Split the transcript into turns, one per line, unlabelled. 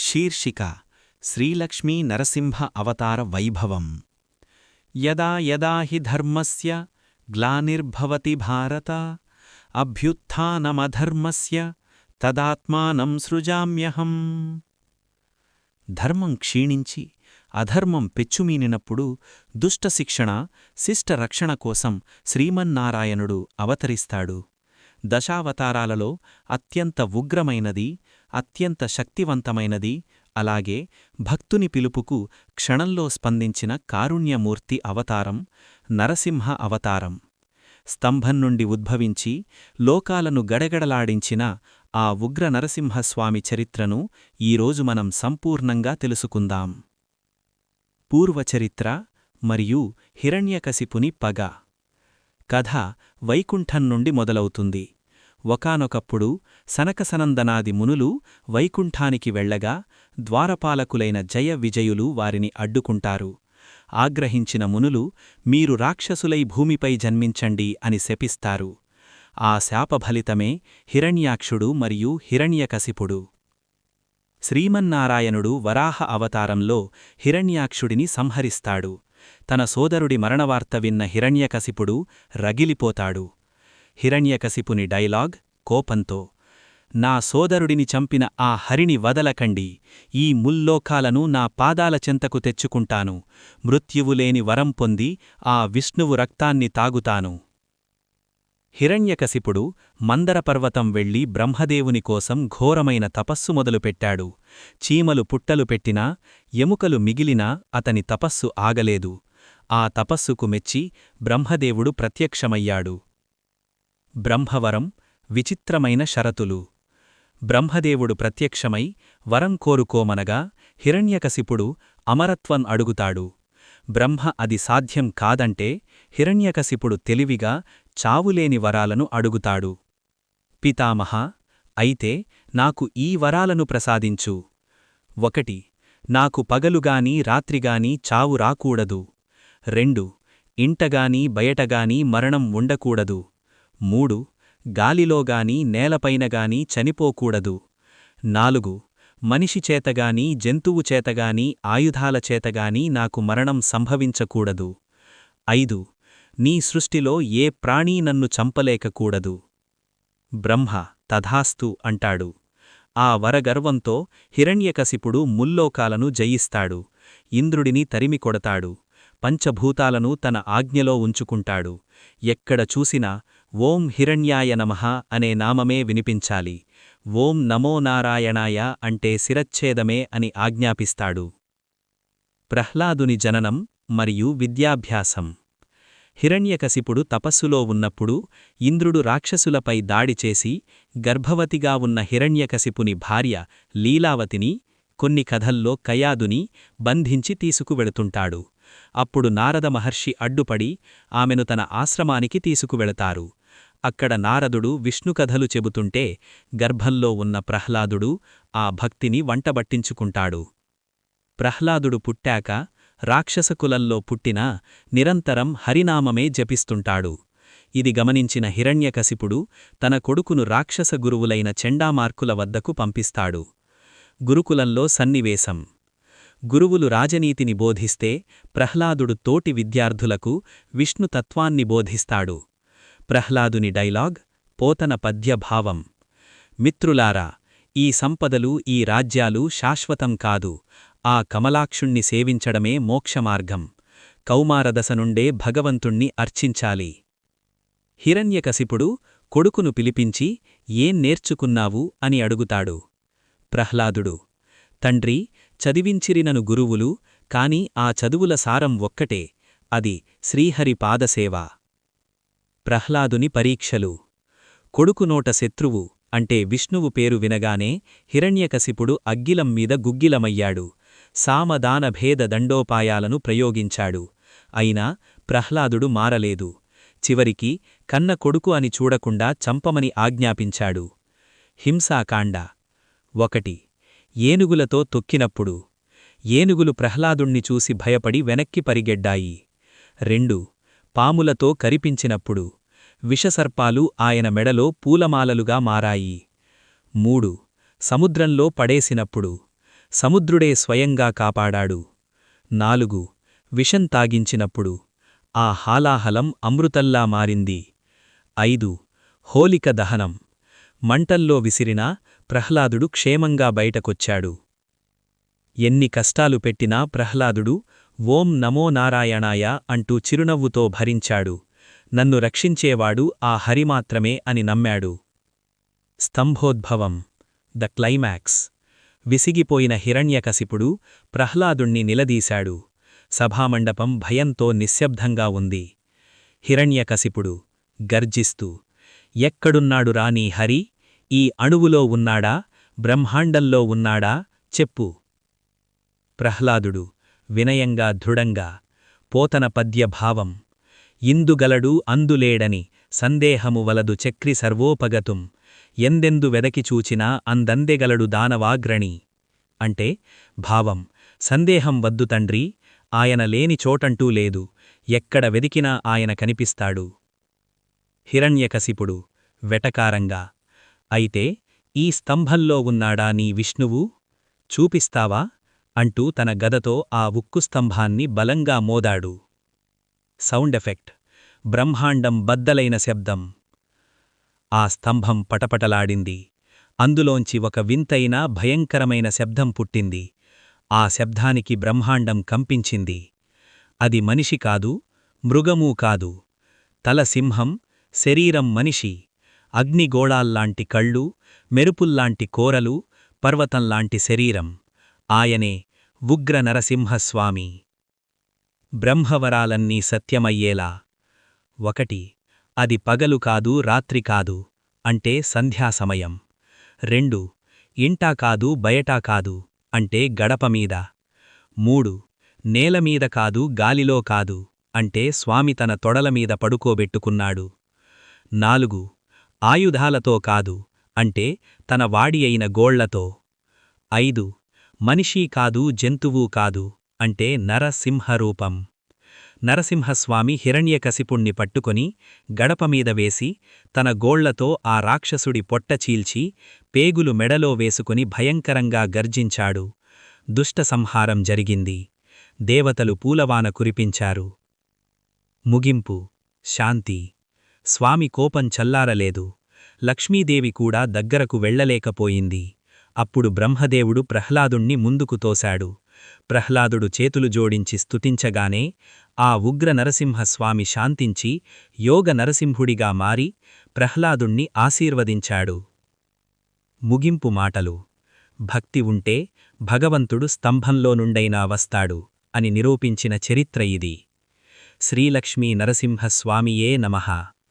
శీర్షిక శ్రీలక్ష్మీ నరసింహ అవతార వైభవం యదా యదా హి ధర్మస్య గ్లానిర్భవతి భారత అభ్యుత్నమధర్మస్య తదాత్మానం సృజామ్యహం ధర్మం క్షీణించి అధర్మం పెచ్చుమీనినప్పుడు దుష్టశిక్షణ శిష్టరక్షణ కోసం శ్రీమన్నారాయణుడు అవతరిస్తాడు. దశావతారాలలో అత్యంత ఉగ్రమైనది అత్యంత శక్తివంతమైనది. అలాగే భక్తుని పిలుపుకు క్షణంలో స్పందించిన కారుణ్యమూర్తి అవతారం నరసింహ అవతారం. స్తంభం నుండి ఉద్భవించి లోకాలను గడగడలాడించిన ఆ ఉగ్ర నరసింహస్వామి చరిత్రను ఈరోజు మనం సంపూర్ణంగా తెలుసుకుందాం. పూర్వచరిత్ర మరియు హిరణ్యకశిపుని పగ. కథ వైకుంఠం నుండి మొదలవుతుంది. ఒకానొకప్పుడు సనకసనందనాది మునులు వైకుంఠానికి వెళ్ళగా ద్వారపాలకులైన జయ విజయులు వారిని అడ్డుకుంటారు. ఆగ్రహించిన మునులు మీరు రాక్షసులై భూమిపై జన్మించండి అని శపిస్తారు. ఆ శాపఫలితమే హిరణ్యాక్షుడు మరియు హిరణ్యకశిపుడు. శ్రీమన్నారాయణుడు వరాహ అవతారంలో హిరణ్యాక్షుడిని సంహరిస్తాడు. తన సోదరుడి మరణవార్త విన్న హిరణ్యకశిపుడు రగిలిపోతాడు. హిరణ్యకశిపుని డైలాగ్ కోపంతో నా సోదరుడిని చంపిన ఆ హరిని వదలకండి ఈ ముల్లోకాలను నా పాదాల చెంతకు తెచ్చుకుంటాను మృత్యువులేని వరం పొంది ఆ విష్ణువు రక్తాన్ని తాగుతాను హిరణ్యకశిపుడు మందరపర్వతం వెళ్ళి బ్రహ్మదేవుని కోసం ఘోరమైన తపస్సు మొదలుపెట్టాడు చీమలు పుట్టలు పెట్టినా ఎముకలు మిగిలినా అతని తపస్సు ఆగలేదు ఆ తపస్సుకు మెచ్చి బ్రహ్మదేవుడు ప్రత్యక్షమయ్యాడు బ్రహ్మవరం విచిత్రమైన షరతులు. బ్రహ్మదేవుడు ప్రత్యక్షమై వరం కోరుకోమనగా హిరణ్యకశిపుడు అమరత్వం అడుగుతాడు. బ్రహ్మ అది సాధ్యం కాదంటే హిరణ్యకశిపుడు తెలివిగా చావులేని వరాలను అడుగుతాడు. పితామహ అయితే నాకు ఈ వరాలను ప్రసాదించు. ఒకటి నాకు పగలుగాని రాత్రిగాని చావు రాకూడదు. రెండు ఇంటగాని బయటగాని మరణం ఉండకూడదు. మూడు గాలిలోగాని నేలపైనగాని చనిపోకూడదు. నాలుగు మనిషి చేతగాని జంతువు చేతగాని ఆయుధాల చేతగాని నాకు మరణం సంభవించకూడదు. ఐదు నీ సృష్టిలో ఏ ప్రాణీ నన్ను చంపలేకకూడదు. బ్రహ్మ తథాస్తు అంటాడు. ఆ వరగర్వంతో హిరణ్యకశిపుడు ముల్లోకాలను జయిస్తాడు. ఇంద్రుడిని తరిమికొడతాడు. పంచభూతాలను తన ఆజ్ఞలో ఉంచుకుంటాడు. ఎక్కడ చూసినా ఓం హిరణ్యాయ నమ అనే నామమే వినిపించాలి. ఓం నమో నారాయణాయ అంటే శిరచ్ఛేదమే అని ఆజ్ఞాపిస్తాడు. ప్రహ్లాదుని జననం మరియు విద్యాభ్యాసం. హిరణ్యకశిపుడు తపస్సులో ఉన్నప్పుడు ఇంద్రుడు రాక్షసులపై దాడిచేసి గర్భవతిగా ఉన్న హిరణ్యకశిపుని భార్య లీలావతిని కొన్ని కథల్లో కయాదుని బంధించి తీసుకువెళుతుంటాడు. అప్పుడు నారద మహర్షి అడ్డుపడి ఆమెను తన ఆశ్రమానికి తీసుకువెళతారు. అక్కడ నారదుడు విష్ణుకథలు చెబుతుంటే గర్భంలో ఉన్న ప్రహ్లాదుడు ఆ భక్తిని వంటబట్టించుకుంటాడు. ప్రహ్లాదుడు పుట్టాక రాక్షసకులంలో పుట్టినా నిరంతరం హరినామమే జపిస్తుంటాడు. ఇది గమనించిన హిరణ్యకశిపుడు తన కొడుకును రాక్షస గురువులైన చెండామార్కుల వద్దకు పంపిస్తాడు. గురుకులంలో సన్నివేశం. గురువులు రాజనీతిని బోధిస్తే ప్రహ్లాదుడు తోటి విద్యార్థులకు విష్ణుతత్వాన్ని బోధిస్తాడు. ప్రహ్లాదుని డైలాగ్ పోతన పద్యభావం. మిత్రులారా ఈ సంపదలు ఈ రాజ్యాలు శాశ్వతం కాదు. ఆ కమలాక్షుణ్ణి సేవించడమే మోక్షమార్గం. కౌమారదశ నుండే భగవంతుణ్ణి అర్చించాలి. హిరణ్యకశిపుడు కొడుకును పిలిపించి ఏం నేర్చుకున్నావు? అని అడుగుతాడు. ప్రహ్లాదుడు తండ్రి చదివించిరినను గురువులు కాని ఆ చదువుల సారం ఒక్కటే. అది శ్రీహరి పాదసేవ ప్రహ్లాదుని పరీక్షలు. కొడుకునోట శత్రువు అంటే విష్ణువు పేరు వినగానే హిరణ్యకశిపుడు అగ్గిలం మీద గుగ్గిలమయ్యాడు. సామదానభేద దండోపాయాలను ప్రయోగించాడు. అయినా ప్రహ్లాదుడు మారలేదు. చివరికి కన్న కొడుకు అని చూడకుండా చంపమని ఆజ్ఞాపించాడు. హింసాకాండ. ఒకటి. ఏనుగులతో తొక్కినప్పుడు. ఏనుగులు ప్రహ్లాదుణ్ణి చూసి భయపడి వెనక్కి పరిగెడ్డాయి. రెండు. పాములతో కరిపించినప్పుడు. విషసర్పాలు ఆయన మెడలో పూలమాలలుగా మారాయి. మూడు. సముద్రంలో పడేసినప్పుడు సముద్రుడే స్వయంగా కాపాడాడు. నాలుగు. విషం తాగించినప్పుడు ఆ హాలాహలం అమృతల్లా మారింది. ఐదు. హోలిక దహనం. మంటల్లో విసిరినా ప్రహ్లాదుడు క్షేమంగా బయటకొచ్చాడు. ఎన్ని కష్టాలు పెట్టినా ప్రహ్లాదుడు ఓం నమో నారాయణాయ అంటూ చిరునవ్వుతో భరించాడు. నన్ను రక్షించేవాడు ఆ హరిమాత్రమే అని నమ్మాడు. స్తంభోద్భవం. The climax. విసిగిపోయిన హిరణ్యకశిపుడు ప్రహ్లాదుణ్ణి నిలదీశాడు. సభామండపం భయంతో నిశ్శబ్దంగా ఉంది. హిరణ్యకశిపుడు గర్జిస్తూ ఎక్కడున్నాడు రానీ హరి? ఈ అణువులో ఉన్నాడా? బ్రహ్మాండంలో ఉన్నాడా? చెప్పు. ప్రహ్లాదుడు వినయంగా దృఢంగా పోతన పద్యభావం. ఇందుగలడు అందులేడని సందేహము వలదు చక్రి సర్వోపగతుం. ఎందెందు వెదకిచూచినా అందందెగలడు దానవాగ్రణి. అంటే భావం సందేహం వద్దు తండ్రి ఆయన లేని చోటంటూ లేదు ఎక్కడ వెదికినా ఆయన కనిపిస్తాడు. హిరణ్యకశిపుడు వెటకారంగా అయితే ఈ స్తంభంలో ఉన్నాడా నీ విష్ణువు? చూపిస్తావా? అంటూ తన గదతో ఆ ఉక్కు స్తంభాన్ని బలంగా మోదాడు. Sound effect. బ్రహ్మాండం బద్దలైన శబ్దం. ఆ స్తంభం పటపటలాడింది. అందులోంచి ఒక వింతైన భయంకరమైన శబ్దం పుట్టింది. ఆ శబ్దానికి బ్రహ్మాండం కంపించింది. అది మనిషి కాదు మృగమూ కాదు. తల సింహం శరీరం మనిషి. అగ్నిగోళాల్లాంటి కళ్ళు మెరుపుల్లాంటి కోరలు పర్వతంలాంటి శరీరం. ఆయనే ఉగ్ర నరసింహస్వామి. బ్రహ్మవరాలన్నీ సత్యమయ్యేలా. ఒకటి అది పగలు కాదు రాత్రి కాదు అంటే సంధ్యాసమయం రెండు ఇంటా కాదు బయటా కాదు అంటే గడపమీద మూడు నేలమీద కాదు గాలిలో కాదు అంటే స్వామి తన తొడలమీద పడుకోబెట్టుకున్నాడు. నాలుగు ఆయుధాలతో కాదు అంటే తన వాడి అయిన గోళ్ళతో. ఐదు మనిషీ కాదు జంతువూ కాదు అంటే నరసింహరూపం. నరసింహస్వామి హిరణ్యకశిపుణ్ణి పట్టుకొని గడపమీద వేసి తన గోళ్ళతో ఆ రాక్షసుడి పొట్ట చీల్చి పేగులు మెడలో వేసుకుని భయంకరంగా గర్జించాడు. దుష్ట సంహారం జరిగింది. దేవతలు పూలవాన కురిపించారు. ముగింపు. శాంతి. స్వామి కోపం చల్లారలేదు. లక్ష్మీదేవి కూడా దగ్గరకు వెళ్ళలేకపోయింది అప్పుడు బ్రహ్మదేవుడు ప్రహ్లాదుణ్ణి ముందుకు తోశాడు. ప్రహ్లాదుడు చేతులు జోడించి స్తుతించగానే ఆ ఉగ్ర నరసింహస్వామి శాంతించి యోగ నరసింహుడిగా మారి ప్రహ్లాదుణ్ణి ఆశీర్వదించాడు. ముగింపు మాటలు. భక్తి ఉంటే భగవంతుడు స్తంభంలో నుండైనా వస్తాడు అని నిరూపించిన చరిత్ర ఇది. శ్రీలక్ష్మీ నరసింహస్వామియే నమః.